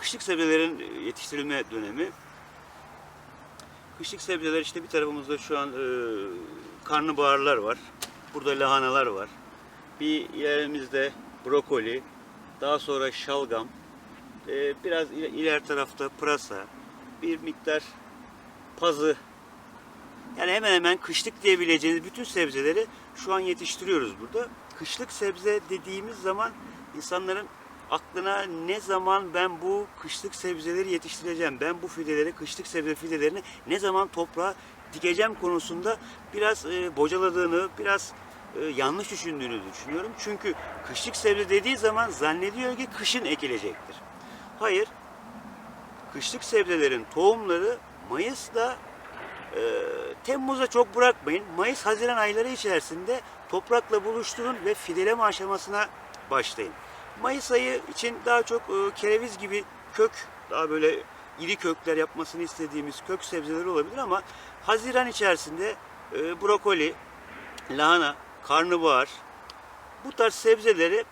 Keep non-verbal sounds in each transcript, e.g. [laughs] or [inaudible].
Kışlık sebzelerin yetiştirilme dönemi. Kışlık sebzeler işte bir tarafımızda şu an e, karnabaharlar var. Burada lahanalar var. Bir ilerimizde brokoli, daha sonra şalgam, e, biraz iler tarafta pırasa, bir miktar pazı. Yani hemen hemen kışlık diyebileceğiniz bütün sebzeleri şu an yetiştiriyoruz burada. Kışlık sebze dediğimiz zaman insanların aklına ne zaman ben bu kışlık sebzeleri yetiştireceğim, ben bu fideleri, kışlık sebze fidelerini ne zaman toprağa dikeceğim konusunda biraz e, bocaladığını, biraz e, yanlış düşündüğünü düşünüyorum. Çünkü kışlık sebze dediği zaman zannediyor ki kışın ekilecektir. Hayır, kışlık sebzelerin tohumları Mayıs'la e, Temmuz'a çok bırakmayın. Mayıs-Haziran ayları içerisinde toprakla buluşturun ve fideleme aşamasına başlayın. Mayıs ayı için daha çok e, kereviz gibi kök, daha böyle iri kökler yapmasını istediğimiz kök sebzeleri olabilir ama Haziran içerisinde e, brokoli, lahana, karnabahar bu tarz sebzeleri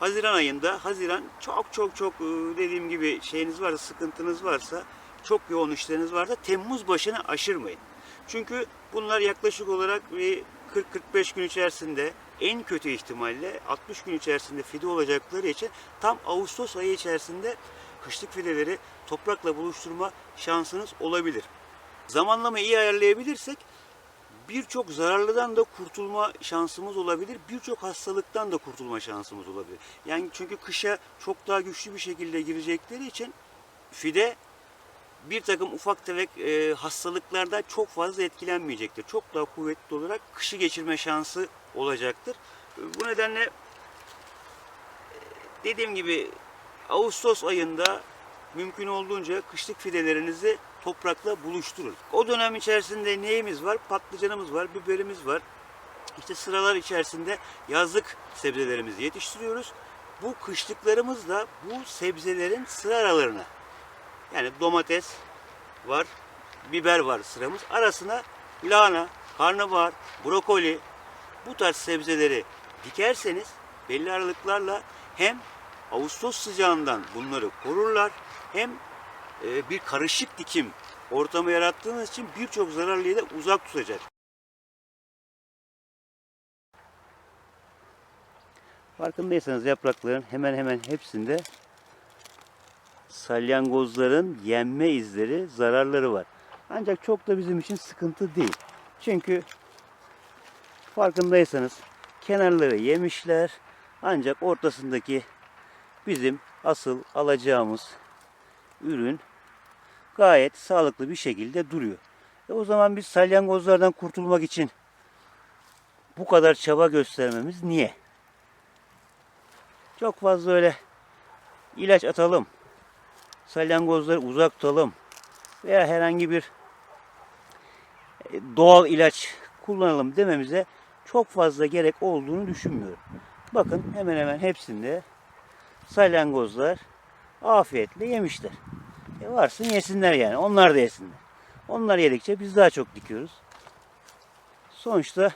Haziran ayında, Haziran çok çok çok e, dediğim gibi şeyiniz varsa, sıkıntınız varsa, çok yoğun işleriniz varsa Temmuz başını aşırmayın. Çünkü bunlar yaklaşık olarak bir 40-45 gün içerisinde en kötü ihtimalle 60 gün içerisinde fide olacakları için tam Ağustos ayı içerisinde kışlık fideleri toprakla buluşturma şansınız olabilir. Zamanlamayı iyi ayarlayabilirsek birçok zararlıdan da kurtulma şansımız olabilir. Birçok hastalıktan da kurtulma şansımız olabilir. Yani çünkü kışa çok daha güçlü bir şekilde girecekleri için fide bir takım ufak tefek e, hastalıklardan çok fazla etkilenmeyecektir. Çok daha kuvvetli olarak kışı geçirme şansı olacaktır. Bu nedenle e, dediğim gibi Ağustos ayında mümkün olduğunca kışlık fidelerinizi toprakla buluşturun. O dönem içerisinde neyimiz var? Patlıcanımız var, biberimiz var. İşte sıralar içerisinde yazlık sebzelerimizi yetiştiriyoruz. Bu kışlıklarımız da bu sebzelerin sıra aralarına yani domates var, biber var sıramız. Arasına lahana, karnabahar, brokoli bu tarz sebzeleri dikerseniz belli aralıklarla hem Ağustos sıcağından bunları korurlar hem e, bir karışık dikim ortamı yarattığınız için birçok zararlıyı da uzak tutacak. Farkındaysanız yaprakların hemen hemen hepsinde salyangozların yenme izleri, zararları var. Ancak çok da bizim için sıkıntı değil. Çünkü farkındaysanız kenarları yemişler. Ancak ortasındaki bizim asıl alacağımız ürün gayet sağlıklı bir şekilde duruyor. E o zaman biz salyangozlardan kurtulmak için bu kadar çaba göstermemiz niye? Çok fazla öyle ilaç atalım, salyangozları uzak tutalım veya herhangi bir e, doğal ilaç kullanalım dememize çok fazla gerek olduğunu düşünmüyorum. Bakın hemen hemen hepsinde salyangozlar afiyetle yemişler. E varsın yesinler yani. Onlar da yesinler. Onlar yedikçe biz daha çok dikiyoruz. Sonuçta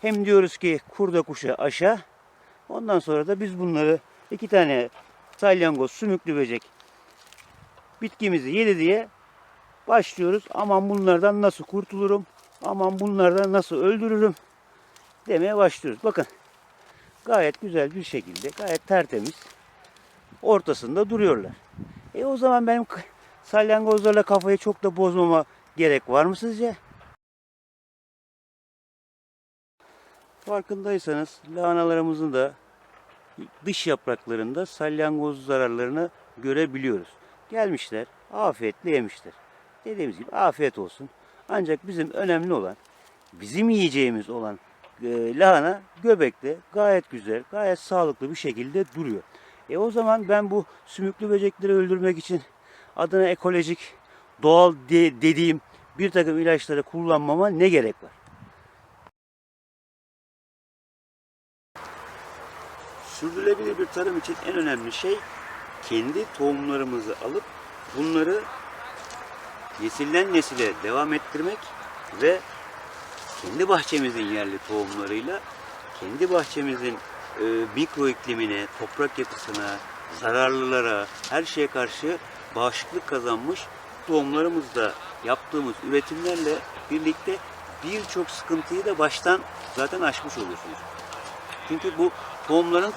hem diyoruz ki kurda kuşa aşağı ondan sonra da biz bunları iki tane salyangoz, sümüklü böcek bitkimizi yedi diye başlıyoruz. Aman bunlardan nasıl kurtulurum? Aman bunlardan nasıl öldürürüm? Demeye başlıyoruz. Bakın gayet güzel bir şekilde, gayet tertemiz ortasında duruyorlar. E o zaman benim salyangozlarla kafayı çok da bozmama gerek var mı sizce? Farkındaysanız lahanalarımızın da dış yapraklarında salyangoz zararlarını görebiliyoruz. Gelmişler, afiyetle yemişler. Dediğimiz gibi afiyet olsun. Ancak bizim önemli olan, bizim yiyeceğimiz olan e, lahana göbekte gayet güzel, gayet sağlıklı bir şekilde duruyor. E o zaman ben bu sümüklü böcekleri öldürmek için adına ekolojik, doğal de- dediğim bir takım ilaçları kullanmama ne gerek var? Sürdürülebilir bir tarım için en önemli şey kendi tohumlarımızı alıp bunları nesilden nesile devam ettirmek ve kendi bahçemizin yerli tohumlarıyla kendi bahçemizin e, mikro iklimine, toprak yapısına, zararlılara, her şeye karşı bağışıklık kazanmış tohumlarımızda yaptığımız üretimlerle birlikte birçok sıkıntıyı da baştan zaten aşmış oluyorsunuz. Çünkü bu tohumların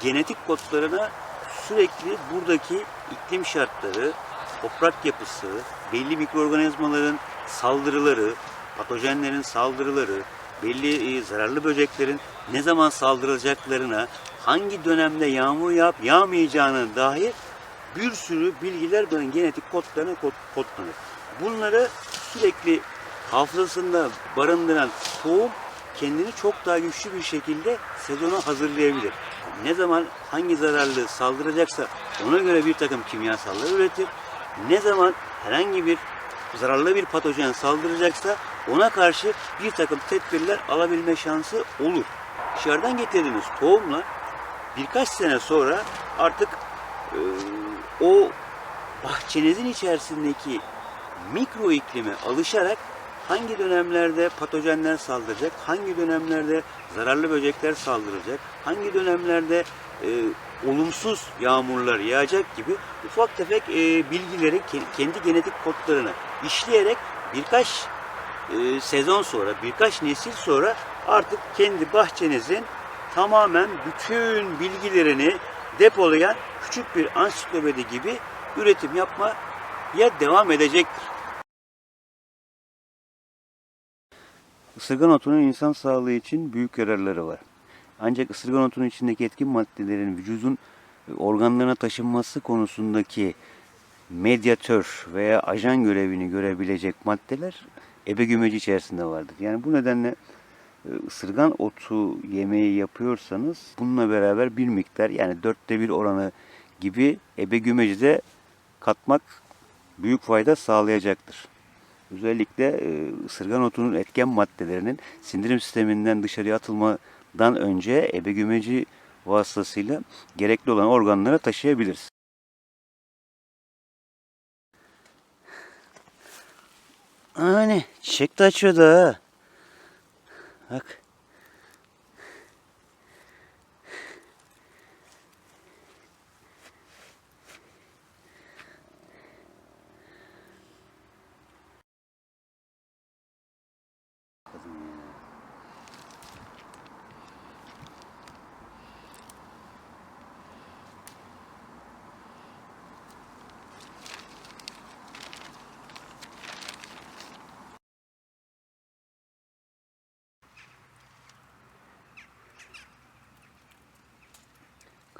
genetik kodlarına sürekli buradaki iklim şartları, toprak yapısı, belli mikroorganizmaların saldırıları, patojenlerin saldırıları, belli e, zararlı böceklerin ne zaman saldıracaklarına, hangi dönemde yağmur yağıp yağmayacağına dair bir sürü bilgiler bunun genetik kodlarına kod, kodlanır. Bunları sürekli hafızasında barındıran tohum kendini çok daha güçlü bir şekilde sezona hazırlayabilir. Ne zaman hangi zararlı saldıracaksa ona göre bir takım kimyasallar üretir. Ne zaman herhangi bir zararlı bir patojen saldıracaksa ona karşı bir takım tedbirler alabilme şansı olur. Dışarıdan getirdiğiniz tohumla birkaç sene sonra artık e, o bahçenizin içerisindeki mikro iklime alışarak hangi dönemlerde patojenler saldıracak, hangi dönemlerde zararlı böcekler saldıracak, hangi dönemlerde e, olumsuz yağmurlar yağacak gibi ufak tefek e, bilgileri ke- kendi genetik kodlarına işleyerek birkaç e, sezon sonra, birkaç nesil sonra artık kendi bahçenizin tamamen bütün bilgilerini depolayan küçük bir ansiklopedi gibi üretim yapmaya devam edecektir. Isırgan otunun insan sağlığı için büyük yararları var. Ancak ısırgan otunun içindeki etkin maddelerin vücudun e, organlarına taşınması konusundaki medyatör veya ajan görevini görebilecek maddeler ebe gümeci içerisinde vardır. Yani bu nedenle e, ısırgan otu yemeği yapıyorsanız bununla beraber bir miktar yani dörtte bir oranı gibi ebe gümeci de katmak büyük fayda sağlayacaktır. Özellikle e, ısırgan otunun etken maddelerinin sindirim sisteminden dışarıya atılmadan önce ebe gümeci vasıtasıyla gerekli olan organlara taşıyabiliriz. Hani çiçek de açıyordu ha. Bak.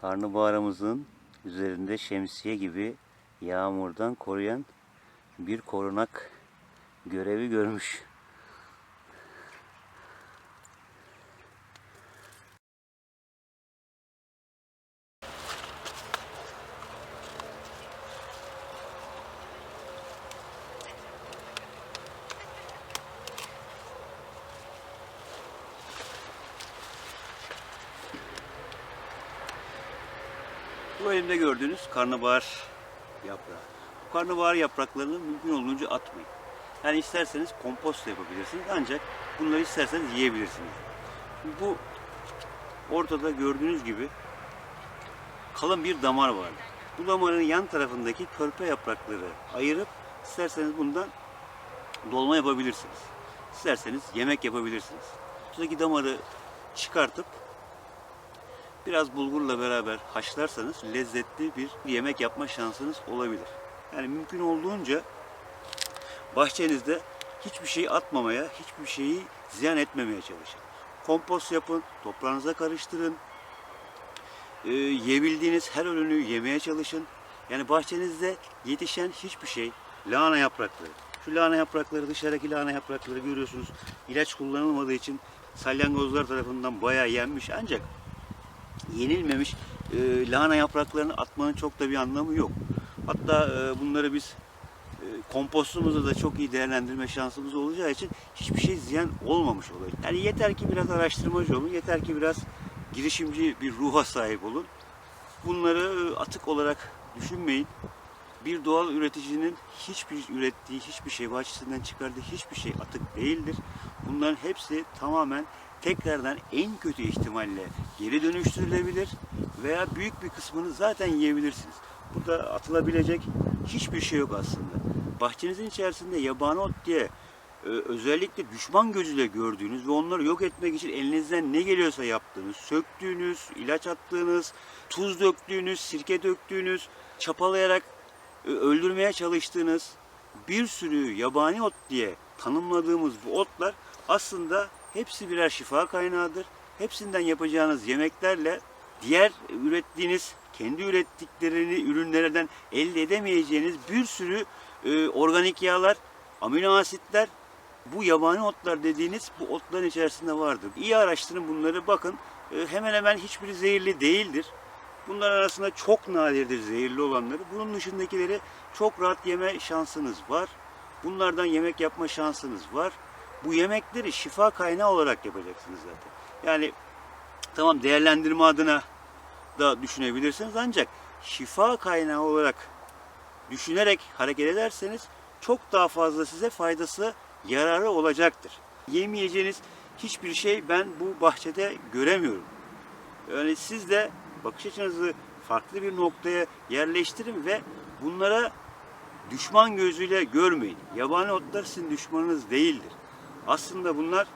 Karnabaharımızın üzerinde şemsiye gibi yağmurdan koruyan bir korunak görevi görmüş. Bu elimde gördüğünüz karnabahar yaprağı. Bu karnabahar yapraklarını mümkün olduğunca atmayın. Yani isterseniz kompost da yapabilirsiniz ancak bunları isterseniz yiyebilirsiniz. Bu ortada gördüğünüz gibi kalın bir damar var. Bu damarın yan tarafındaki körpe yaprakları ayırıp isterseniz bundan dolma yapabilirsiniz. İsterseniz yemek yapabilirsiniz. Buradaki damarı çıkartıp biraz bulgurla beraber haşlarsanız lezzetli bir yemek yapma şansınız olabilir. Yani mümkün olduğunca bahçenizde hiçbir şey atmamaya, hiçbir şeyi ziyan etmemeye çalışın. Kompost yapın, toprağınıza karıştırın. Ee, yiyebildiğiniz her ürünü yemeye çalışın. Yani bahçenizde yetişen hiçbir şey, lahana yaprakları. Şu lahana yaprakları, dışarıdaki lahana yaprakları görüyorsunuz. İlaç kullanılmadığı için salyangozlar tarafından bayağı yenmiş. Ancak yenilmemiş e, lahana yapraklarını atmanın çok da bir anlamı yok. Hatta e, bunları biz e, kompostumuzda da çok iyi değerlendirme şansımız olacağı için hiçbir şey ziyan olmamış oluyor. Yani yeter ki biraz araştırmacı olun, yeter ki biraz girişimci bir ruha sahip olun. Bunları e, atık olarak düşünmeyin. Bir doğal üreticinin hiçbir ürettiği hiçbir şey, bahçesinden çıkardığı hiçbir şey atık değildir. Bunların hepsi tamamen tekrardan en kötü ihtimalle geri dönüştürülebilir veya büyük bir kısmını zaten yiyebilirsiniz. Burada atılabilecek hiçbir şey yok aslında. Bahçenizin içerisinde yabani ot diye e, özellikle düşman gözüyle gördüğünüz ve onları yok etmek için elinizden ne geliyorsa yaptığınız, söktüğünüz, ilaç attığınız, tuz döktüğünüz, sirke döktüğünüz, çapalayarak e, öldürmeye çalıştığınız bir sürü yabani ot diye tanımladığımız bu otlar aslında hepsi birer şifa kaynağıdır. Hepsinden yapacağınız yemeklerle diğer ürettiğiniz, kendi ürettiklerini ürünlerden elde edemeyeceğiniz bir sürü e, organik yağlar, amino asitler bu yabani otlar dediğiniz bu otların içerisinde vardır. İyi araştırın bunları bakın. E, hemen hemen hiçbiri zehirli değildir. Bunlar arasında çok nadirdir zehirli olanları. Bunun dışındakileri çok rahat yeme şansınız var. Bunlardan yemek yapma şansınız var. Bu yemekleri şifa kaynağı olarak yapacaksınız zaten. Yani tamam değerlendirme adına da düşünebilirsiniz ancak şifa kaynağı olarak düşünerek hareket ederseniz çok daha fazla size faydası, yararı olacaktır. Yemeyeceğiniz hiçbir şey ben bu bahçede göremiyorum. Yani siz de bakış açınızı farklı bir noktaya yerleştirin ve bunlara düşman gözüyle görmeyin. Yabani otlar sizin düşmanınız değildir. Aslında bunlar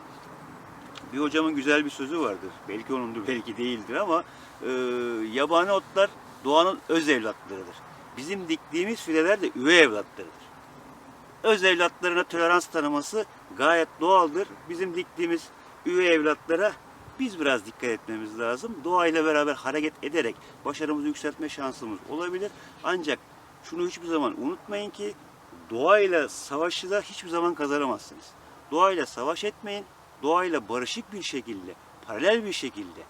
bir hocamın güzel bir sözü vardır. Belki onundur, belki değildir ama e, yabani otlar doğanın öz evlatlarıdır. Bizim diktiğimiz fideler de üvey evlatlarıdır. Öz evlatlarına tolerans tanıması gayet doğaldır. Bizim diktiğimiz üvey evlatlara biz biraz dikkat etmemiz lazım. Doğayla beraber hareket ederek başarımızı yükseltme şansımız olabilir. Ancak şunu hiçbir zaman unutmayın ki doğayla savaşı da hiçbir zaman kazanamazsınız. Doğayla savaş etmeyin. Doğayla barışık bir şekilde, paralel bir şekilde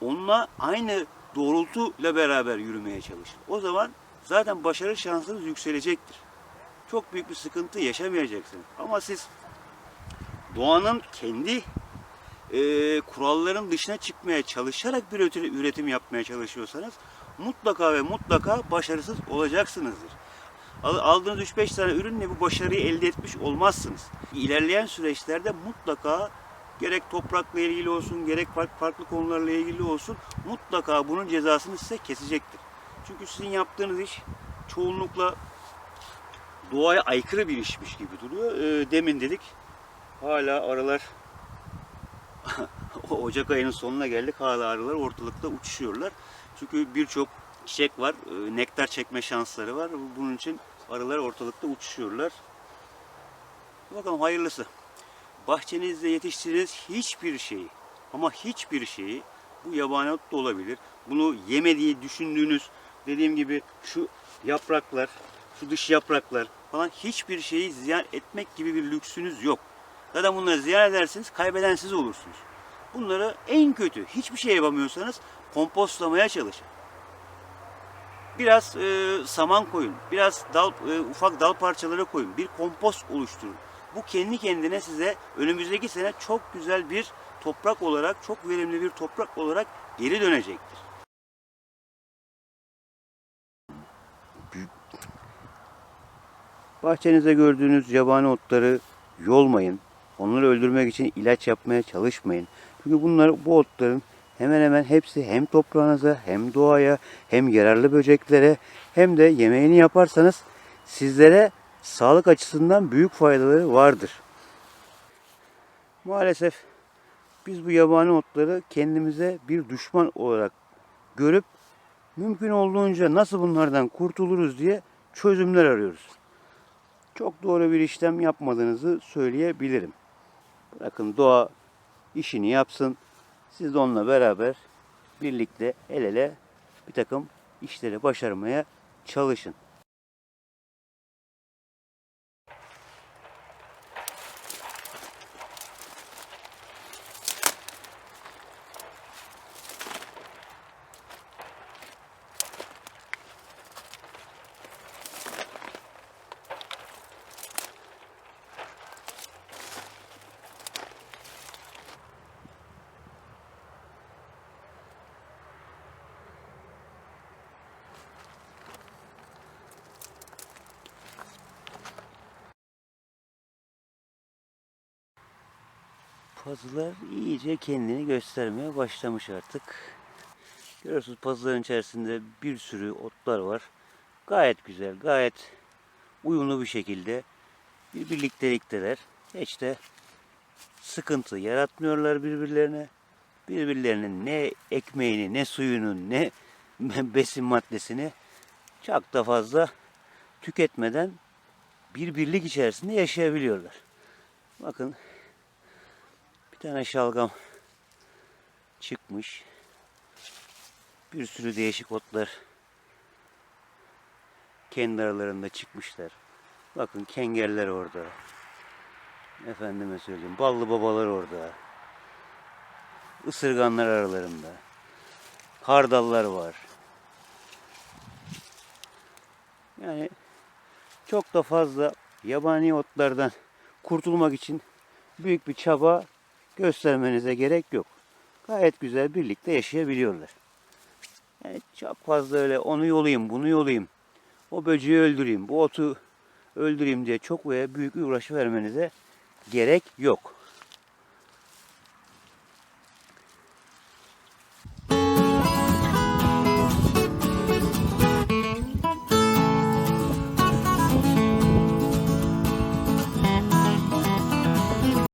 onunla aynı doğrultuyla beraber yürümeye çalışın. O zaman zaten başarı şansınız yükselecektir. Çok büyük bir sıkıntı yaşamayacaksınız. Ama siz doğanın kendi e, kuralların dışına çıkmaya çalışarak bir üretim yapmaya çalışıyorsanız mutlaka ve mutlaka başarısız olacaksınızdır. Al- Aldığınız 3-5 tane ürünle bu başarıyı elde etmiş olmazsınız. İlerleyen süreçlerde mutlaka gerek toprakla ilgili olsun, gerek farklı, konularla ilgili olsun mutlaka bunun cezasını size kesecektir. Çünkü sizin yaptığınız iş çoğunlukla doğaya aykırı bir işmiş gibi duruyor. Ee, demin dedik hala arılar o [laughs] Ocak ayının sonuna geldik hala arılar ortalıkta uçuşuyorlar. Çünkü birçok çiçek var, e, nektar çekme şansları var. Bunun için arılar ortalıkta uçuşuyorlar. Bakalım hayırlısı. Bahçenizde yetiştirdiğiniz hiçbir şeyi ama hiçbir şeyi bu yabani ot da olabilir. Bunu yeme diye düşündüğünüz dediğim gibi şu yapraklar, şu dış yapraklar falan hiçbir şeyi ziyan etmek gibi bir lüksünüz yok. Zaten bunları ziyan ederseniz kaybeden siz olursunuz. Bunları en kötü hiçbir şey yapamıyorsanız kompostlamaya çalışın. Biraz e, saman koyun, biraz dal, e, ufak dal parçaları koyun, bir kompost oluşturun. Bu kendi kendine size önümüzdeki sene çok güzel bir toprak olarak, çok verimli bir toprak olarak geri dönecektir. Bahçenizde gördüğünüz yabani otları yolmayın. Onları öldürmek için ilaç yapmaya çalışmayın. Çünkü bunlar bu otların hemen hemen hepsi hem toprağınıza hem doğaya hem yararlı böceklere hem de yemeğini yaparsanız sizlere sağlık açısından büyük faydaları vardır. Maalesef biz bu yabani otları kendimize bir düşman olarak görüp mümkün olduğunca nasıl bunlardan kurtuluruz diye çözümler arıyoruz. Çok doğru bir işlem yapmadığınızı söyleyebilirim. Bırakın doğa işini yapsın. Siz de onunla beraber birlikte el ele bir takım işleri başarmaya çalışın. Pazılar iyice kendini göstermeye başlamış artık. Görüyorsunuz pazarın içerisinde bir sürü otlar var. Gayet güzel, gayet uyumlu bir şekilde bir birliktelikteler. Hiç de sıkıntı yaratmıyorlar birbirlerine. Birbirlerinin ne ekmeğini, ne suyunu, ne [laughs] besin maddesini çok da fazla tüketmeden bir birlik içerisinde yaşayabiliyorlar. Bakın tane şalgam çıkmış. Bir sürü değişik otlar kendi aralarında çıkmışlar. Bakın kengerler orada. Efendime söyleyeyim. Ballı babalar orada. Isırganlar aralarında. Hardallar var. Yani çok da fazla yabani otlardan kurtulmak için büyük bir çaba göstermenize gerek yok. Gayet güzel birlikte yaşayabiliyorlar. Yani çok fazla öyle onu yolayım, bunu yolayım, o böceği öldüreyim, bu otu öldüreyim diye çok veya büyük bir uğraşı vermenize gerek yok.